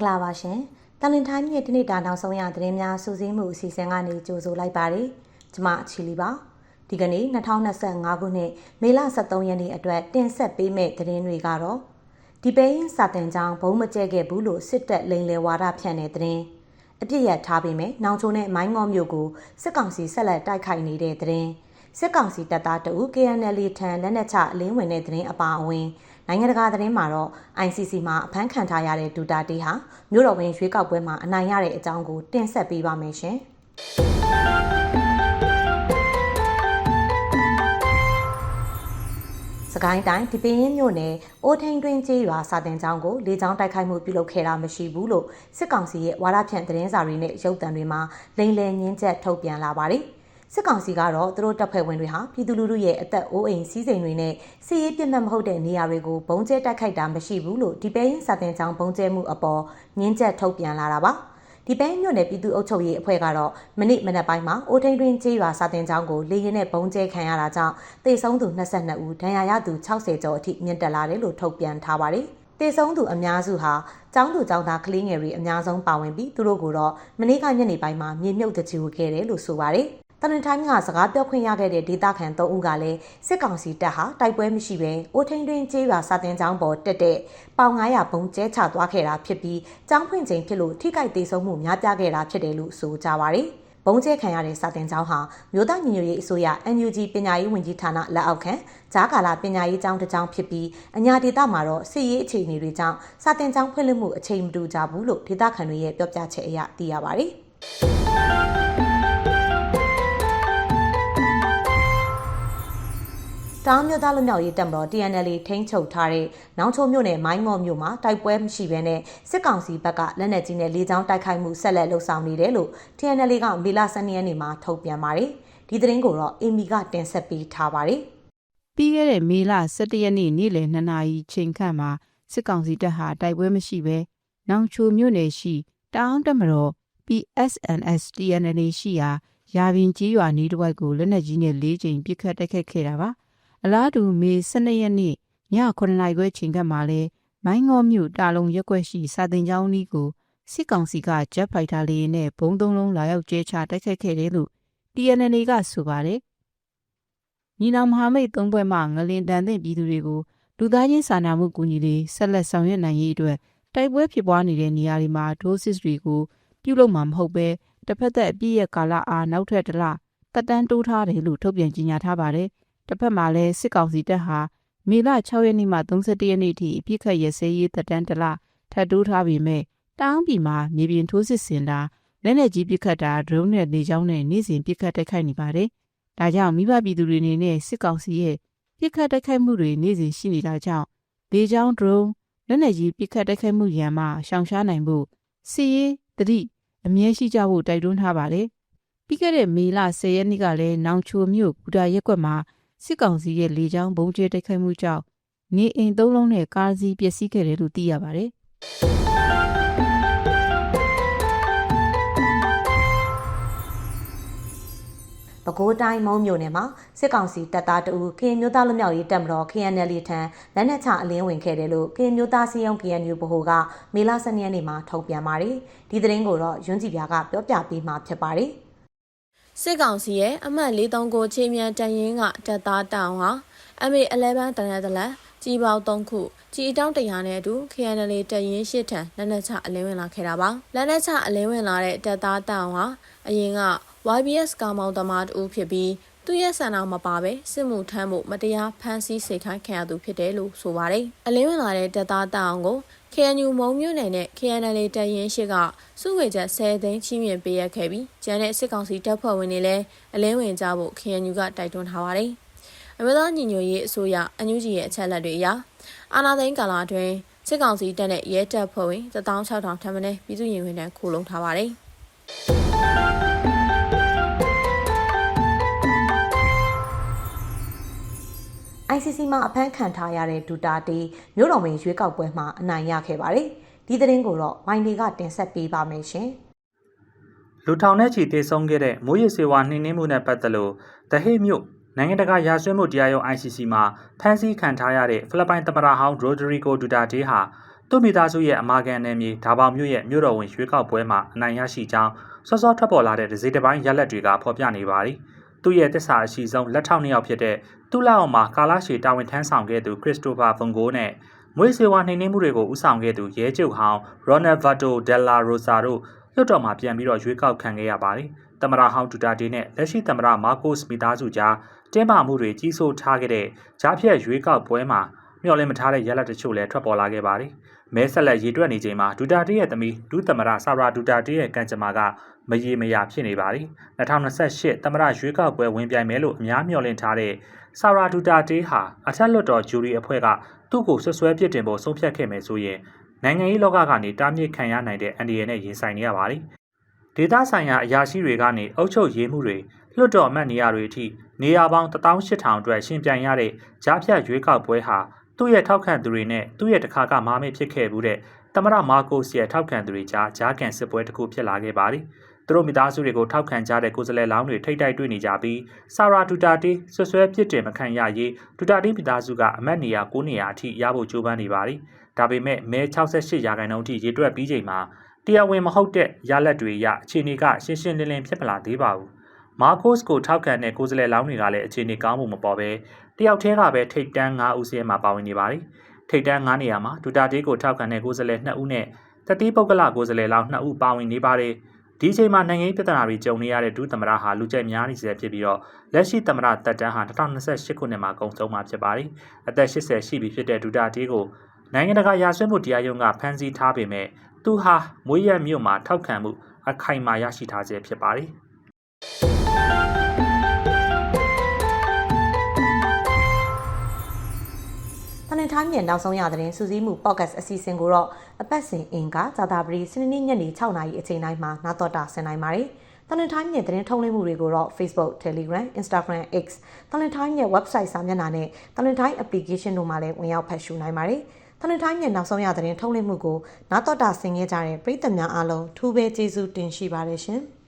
္ဂလာပါရှင်။တန်လင်တိုင်းမြေဒီနေ့တာနောက်ဆုံးရသတင်းများစူးစီးမှုအစီအစဉ်ကနေကြိုဆိုလိုက်ပါတယ်။ကျွန်မအချီလီပါ။ဒီကနေ့2025ခုနှစ်မေလ23ရက်နေ့အတွက်တင်ဆက်ပေးမယ့်သတင်းတွေကတော့ဒီပိန်းစာတင်ကြောင်းဘုံမကျဲခဲ့ဘူးလို့စစ်တပ်လိန်လေဝါဒဖြန့်တဲ့သတင်းအပြစ်ရထားပေမဲ့နောင်ချိုနဲ့မိုင်းငေါမြို့ကိုစစ်ကောင်စီဆက်လက်တိုက်ခိုက်နေတဲ့သတင်းစစ်ကောင်စီတပ်သားတအုပ် KNL ထံလက်နက်ချအလင်းဝင်တဲ့သတင်းအပါအဝင်နိုင်ငံတကာသတင်းမှာတော့ ICC မှာအဖမ်းခံထားရတဲ့ဒူတာတေးဟာမြို့တော်ဝင်ရွေးကောက်ပွဲမှာအနိုင်ရတဲ့အကြောင်းကိုတင်ဆက်ပေးပါမယ်ရှင်။စကိုင်းတိုင်းဒီပင်းရင်မြို့နယ်အိုးထိန်တွင်ကျေးရွာစာတင်ကျောင်းကိုလေကြောင်းတိုက်ခိုက်မှုပြုလုပ်ခဲ့တာမရှိဘူးလို့စစ်ကောင်စီရဲ့ဝါဒဖြန့်သတင်းစာတွေနဲ့ရုပ်သံတွေမှာလိမ်လည်ညင်းချက်ထုတ်ပြန်လာပါတယ်။ စစ်ကောင်စီကတော့သူတို့တပ်ဖွဲ့ဝင်တွေဟာပြည်သူလူထုရဲ့အသက်အိုးအိမ်စီးစိမ်တွေနဲ့စီးရေးပြစ်မှတ်မဟုတ်တဲ့နေရာတွေကိုဘုံကျဲတိုက်ခိုက်တာမရှိဘူးလို့ဒီပဲရင်စာတင်ကြောင်းဘုံကျဲမှုအပေါ်ငင်းချက်ထုတ်ပြန်လာတာပါဒီပဲမြို့နယ်ပြည်သူ့အုပ်ချုပ်ရေးအဖွဲ့ကတော့မနစ်မနက်ပိုင်းမှာအိုထိန်တွင်ကျေးရွာစာတင်ကျောင်းကိုလေရင်နဲ့ဘုံကျဲခံရတာကြောင့်တေဆုံးသူ22ဦးဒဏ်ရာရသူ60ကျော်အထိမြင့်တက်လာတယ်လို့ထုတ်ပြန်ထားပါတယ်တေဆုံးသူအများစုဟာကျောင်းသူကျောင်းသားကလေးငယ်တွေအများဆုံးပါဝင်ပြီးသူတို့ကိုတော့မနေ့ကညနေပိုင်းမှာမြေမြုပ်တကြူခဲ့တယ်လို့ဆိုပါတယ်။ တနင်္ထိုင်းကစကားပြောခွင့်ရခဲ့တဲ့ဒေသခံ၃ဦးကလည်းစစ်ကောင်စီတပ်ဟာတိုက်ပွဲမရှိဘဲအိုထိန်တွင်ကျေးရွာစာတင်ကျောင်းပေါ်တက်တဲ့ပေါင်900ဘုံကျဲချသွားခဲ့တာဖြစ်ပြီးကျောင်းဖွင့်ချိန်ဖြစ်လို့ထိခိုက်ဒေဆုံးမှုများပြားခဲ့တာဖြစ်တယ်လို့ဆိုကြပါဗျ။ဘုံကျဲခံရတဲ့စာတင်ကျောင်းဟာမြို့သားညီညွတ်ရေးအစိုးရ NUG ပညာရေးဝန်ကြီးဌာနလက်အောက်ခံဂျားကာလာပညာရေးကျောင်းတစ်ကျောင်းဖြစ်ပြီးအညာဒေသမှာတော့စစ်ရေးအခြေအနေတွေကြောင့်စာတင်ကျောင်းဖွင့်လှစ်မှုအချိန်မတူကြဘူးလို့ဒေသခံတွေရဲ့ပြောပြချက်အရသိရပါဗျ။ တောင်မြို့သားလူမျိုးရေးတပ်မတော် TNL ထိန်းချုပ်ထားတဲ့နောင်ချိုမြို့နယ်မိုင်းမော့မြို့မှာတိုက်ပွဲမရှိဘဲနဲ့စစ်ကောင်စီဘက်ကလက်နက်ကြီးနဲ့လေကြောင်းတိုက်ခိုက်မှုဆက်လက်လှုပ်ဆောင်နေတယ်လို့ TNL ကမေလ12ရက်နေ့မှာထုတ်ပြန်ပါတယ်။ဒီသတင်းကိုတော့အင်မီကတင်ဆက်ပေးထားပါတယ်။ပြီးခဲ့တဲ့မေလ17ရက်နေ့နေ့လယ်2နာရီချိန်ခန့်မှာစစ်ကောင်စီတပ်ဟာတိုက်ပွဲမရှိဘဲနောင်ချိုမြို့နယ်ရှိတောင်တမတော် PSNS TNL ရှိရာရာပင်ကြီးရွာနီးတစ်ဝိုက်ကိုလက်နက်ကြီးနဲ့၄ချိန်ပစ်ခတ်တိုက်ခိုက်ခဲ့တာပါ။ အလားတူမေ12ရက်နေ့ည9နာရီခွဲချိန်ကမှလည်းမိုင်းငေါမြို့တာလုံရက်ွက်ရှိစာတင်ကျောင်းကြီးကိုစစ်ကောင်စီကဂျက်ဖိုက်တာလေးနဲ့ဘုံသုံးလုံးလာရောက်ကျဲချတိုက်ခိုက်ခဲ့တယ်လို့ TNN ကဆိုပါတယ်။ညီနောင်မဟာမိတ်သုံးဘွဲ့မှငလင်တန်တဲ့ပြည်သူတွေကိုလူသားချင်းစာနာမှုကူညီတွေဆက်လက်ဆောင်ရွက်နိုင်ရေးအတွက်တိုက်ပွဲဖြစ်ပွားနေတဲ့နေရာတွေမှာဒိုးစစ်တွေကိုပြုလုပ်မှာမဟုတ်ပဲတစ်ဖက်သက်အပြည့်ရဲ့ကာလအားနောက်ထပ်တစ်လတက်တန်းတိုးထားတယ်လို့ထုတ်ပြန်ကြေညာထားပါတယ်။ တစ်ဖက်မှာလည်းစစ်ကောင်စီတပ်ဟာမေလ6ရက်နေ့မှ31ရက်နေ့ထိအပြစ်ခတ်ရစဲရေးတပ်တန်းတလထပ်တိုးထားပြီးမြဲတောင်းပြည်မှာမြေပြင်ထိုးစစ်ဆင်တာလက်နက်ကြီးပစ်ခတ်တာဒရုန်းနဲ့နေကြောင်းနဲ့နေ့စဉ်ပစ်ခတ်တိုက်ခိုက်နေပါတယ်။ဒါကြောင့်မိဘပြည်သူတွေအနေနဲ့စစ်ကောင်စီရဲ့ပစ်ခတ်တိုက်ခိုက်မှုတွေနေ့စဉ်ရှိနေတာကြောင့်လေကြောင်းဒရုန်းလက်နက်ကြီးပစ်ခတ်တိုက်ခိုက်မှုရန်မှရှောင်ရှားနိုင်ဖို့စီရေးတတိအမြဲရှိကြဖို့တိုက်တွန်းထားပါတယ်။ပြီးခဲ့တဲ့မေလ10ရက်နေ့ကလည်းနောင်ချိုမြို့ဘူတာရက်ကွက်မှာ စစ်ကောင်စီရဲ့လေကြောင်းဘုံကျဲတိုက်ခိုက်မှုကြောင့်နေအိမ်သုံးလုံးနဲ့ကားစီးပျက်စီးခဲ့တယ်လို့သိရပါတယ်။ပဲခူးတိုင်းမုံမြို့နယ်မှာစစ်ကောင်စီတပ်သားတအူကရင်မျိုးသားလူမျိုးရေးတပ်မတော် KNL ထံလက်နက်ချအလင်းဝင်ခဲ့တယ်လို့ကရင်မျိုးသားစီယုံ KNU ဗဟိုကမေလ12ရက်နေ့မှာထုတ်ပြန်ပါတယ်။ဒီသတင်းကိုတော့ရွန်းကြည်ပြာကပြောပြပေးမှာဖြစ်ပါတယ်။ စစ်ကောင်စီရဲ့အမှတ်439ချင်းမြန်တန်ရင်ကတပ်သားတောင်ဟာ MA11 တနက်တလက်ကြီးပေါင်း3ခုကြီးတောင်း100နဲ့အတူ KNL တပ်ရင်းရှစ်ထံလက်နက်ချအလင်းဝင်လာခဲ့တာပါလက်နက်ချအလင်းဝင်လာတဲ့တပ်သားတောင်ဟာအရင်က YBS ကာမောင်သမားတူဖြစ်ပြီး သူရဲ့ဆန္ဒမပါပဲစစ်မှုထမ်းဖို့မတရားဖမ်းဆီးစိတ်ခိုင်းခံရသူဖြစ်တယ်လို့ဆိုပါတယ်အလင်းဝင်လာတဲ့တပ်သားတောင်ကို KNU မုံမြို့နယ်နဲ့ KNL တပ်ရင်းရှိကစုဝေချက်10သိန်းချင်းမြင့်ပေးရခဲ့ပြီးကျန်တဲ့စစ်ကောင်စီတပ်ဖွဲ့ဝင်တွေလည်းအလင်းဝင်ကြဖို့ KNU ကတိုက်တွန်းထားပါတယ်။အမျိုးသားညီညွတ်ရေးအစိုးရအညူကြီးရဲ့အချက်လက်တွေအရအာနာသိန်းကာလအတွင်းစစ်ကောင်စီတပ်နဲ့ရဲတပ်ဖွဲ့ဝင်16000ထပ်မံပြည်သူ့ရင်ဝင်တန်းခိုလုံထားပါတယ်။ ICC မှာအဖမ်းခံထားရတဲ့ဒူတာတီမြို့တော်ဝင်ရွေးကောက်ပွဲမှာအနိုင်ရခဲ့ပါတယ်။ဒီသတင်းကိုတော့ဝိုင်းဒီကတင်ဆက်ပေးပါမယ်ရှင်။လူထောင်နဲ့ချီတေဆုံးခဲ့တဲ့မိုးရစေဝါနှိမ်နှင်းမှုနဲ့ပတ်သက်လို့တဟိမြို့နိုင်ငံတကာရာဇဝတ်မှုတရားရုံး ICC မှာဖမ်းဆီးခံထားရတဲ့ဖိလစ်ပိုင်သမ္မတဟောင်းရိုဒရီဂိုဒူတာတေဟာသူ့မိသားစုရဲ့အမာခံနယ်မြေဒါပေါင်မြို့ရဲ့မြို့တော်ဝင်ရွေးကောက်ပွဲမှာအနိုင်ရရှိကြောင်းစောစောထွက်ပေါ်လာတဲ့ဒဇိတစ်ပိုင်းရက်လက်တွေကဖော်ပြနေပါသည်။ သူ့ရဲ့တစ္ဆာအရှိဆုံးလက်ထောက်နှစ်ယောက်ဖြစ်တဲ့သူ့လက်အောက်မှာကာလာရှီတာဝန်ထမ်းဆောင်ခဲ့သူခရစ္စတိုဖာဖုန်ဂိုနဲ့မွေးစေဝါနှိမ်နင်းမှုတွေကိုဦးဆောင်ခဲ့သူရဲချုပ်ဟောင်းရော်နယ်ဗတ်တိုဒယ်လာရိုဆာတို့လွှတ်တော်မှာပြန်ပြီးတော့ရွေးကောက်ခံခဲ့ရပါတယ်။တမရဟောင်းဒူတာတေနဲ့လက်ရှိတမရမာကိုစ်မီသားစုကြားတင်းမာမှုတွေကြီးစိုးထားခဲ့တဲ့ဂျားဖြတ်ရွေးကောက်ပွဲမှာမျှော်လင့်မထားတဲ့ရလဒ်တချို့လည်းထွက်ပေါ်လာခဲ့ပါတယ်။မဲဆက်လက်ရေတွက်နေချိန်မှာဒူတာတေရဲ့သမီးဒူးတမရဆာရာဒူတာတေရဲ့ကံကြမ္မာက မရေမရာဖြစ်နေပါသည်2028တမရရွေးကောက်ပွဲဝင်ပြိုင်မယ်လို့အများမျှော်လင့်ထားတဲ့ဆာရာဒူတာတေဟာအထက်လွှတ်တော်ဂျူရီအဖွဲ့ကသူ့ကိုဆွဆွဲပြစ်တင်ဖို့ဆုံးဖြတ်ခဲ့မယ်ဆိုရင်နိုင်ငံရေးလောကကနေတားမြစ်ခံရနိုင်တဲ့အန်ဒီရနဲ့ရင်ဆိုင်နေရပါတယ်ဒေသဆိုင်ရာအရာရှိတွေကနေအုပ်ချုပ်ရေးမှုတွေလွှတ်တော်အမတ်နေရာတွေအထိနေရာပေါင်း18000အတွက်ရှင်ပြိုင်ရတဲ့ကြားဖြတ်ရွေးကောက်ပွဲဟာသူ့ရဲ့ထောက်ခံသူတွေနဲ့သူ့ရဲ့တခါကမာမေးဖြစ်ခဲ့မှုတဲ့ တမရမာကိုစ်ရဲ့ထောက်ခံသူတွေကြားဂျားကန်စစ်ပွဲတစ်ခုဖြစ်လာခဲ့ပါတယ်။သူတို့မိသားစုတွေကိုထောက်ခံကြတဲ့ကိုယ်စားလှယ်လောင်းတွေထိတ်တိုက်တွေ့နေကြပြီးဆာရာဒူတာတီဆွဆွဲပြစ်တင်မခံရရေးဒူတာတီမိသားစုကအမတ်နေရာ9နေရာအထိရဖို့ကြိုးပမ်းနေပါတယ်။ဒါပေမဲ့မဲ68ရာခိုင်နှုန်းအထိရေတွက်ပြီးချိန်မှာတရားဝင်မဟုတ်တဲ့ရလက်တွေရအခြေအနေကရှင်းရှင်းလင်းလင်းဖြစ်မလာသေးပါဘူး။မာကိုစ်ကိုထောက်ခံတဲ့ကိုယ်စားလှယ်လောင်းတွေကလည်းအခြေအနေကောင်းမှုမပေါ်ပဲတယောက်တည်းကပဲထိတ်တန်း9ဦးစီးမှာပါဝင်နေပါတယ်။ ထိတ်တန်း9နေရာမှာဒူတာတေးကိုထောက်ခံတဲ့ကိုယ်စားလှယ်2ဦးနဲ့တတိပုဂ္ဂလကိုယ်စားလှယ်လောင်း2ဦးပါဝင်နေပါတယ်။ဒီအချိန်မှာနိုင်ငံရေးပြဿနာတွေကြုံနေရတဲ့ဒုသမရဟာလူကြိုက်များနေစေဖြစ်ပြီးတော့လက်ရှိသမရတက်တန်းဟာ2028ခုနှစ်မှာကုန်ဆုံးမှာဖြစ်ပါတယ်။အသက်80ရှိပြီဖြစ်တဲ့ဒူတာတေးကိုနိုင်ငံတကာရာဆွဲမှုတရားရုံးကဖမ်းဆီးထားပေမဲ့သူဟာမွေးရမြို့မှာထောက်ခံမှုအခိုင်အမာရရှိထားစေဖြစ်ပါတယ်။ တနင်္ထားမြေနောက်ဆုံးရသတင်းစူးစီးမှု podcast အစီအစဉ်ကိုတော့အပတ်စဉ်အင်ကဇာတာပရီစနေနေ့ညနေ6နာရီအချိန်တိုင်းမှာနားတော်တာဆင်နိုင်ပါတယ်။တနင်္ထားမြေသတင်းထုတ်လွှင့်မှုတွေကိုတော့ Facebook, Telegram, Instagram, X တနင်္ထားမြေ website စာမျက်နှာနဲ့တနင်္ထား application တို့မှာလည်းဝင်ရောက်ဖတ်ရှုနိုင်ပါတယ်။တနင်္ထားမြေနောက်ဆုံးရသတင်းထုတ်လွှင့်မှုကိုနားတော်တာဆင်ခဲ့ကြတဲ့ပရိသတ်များအားလုံးထူးပဲကျေးဇူးတင်ရှိပါတယ်ရှင်။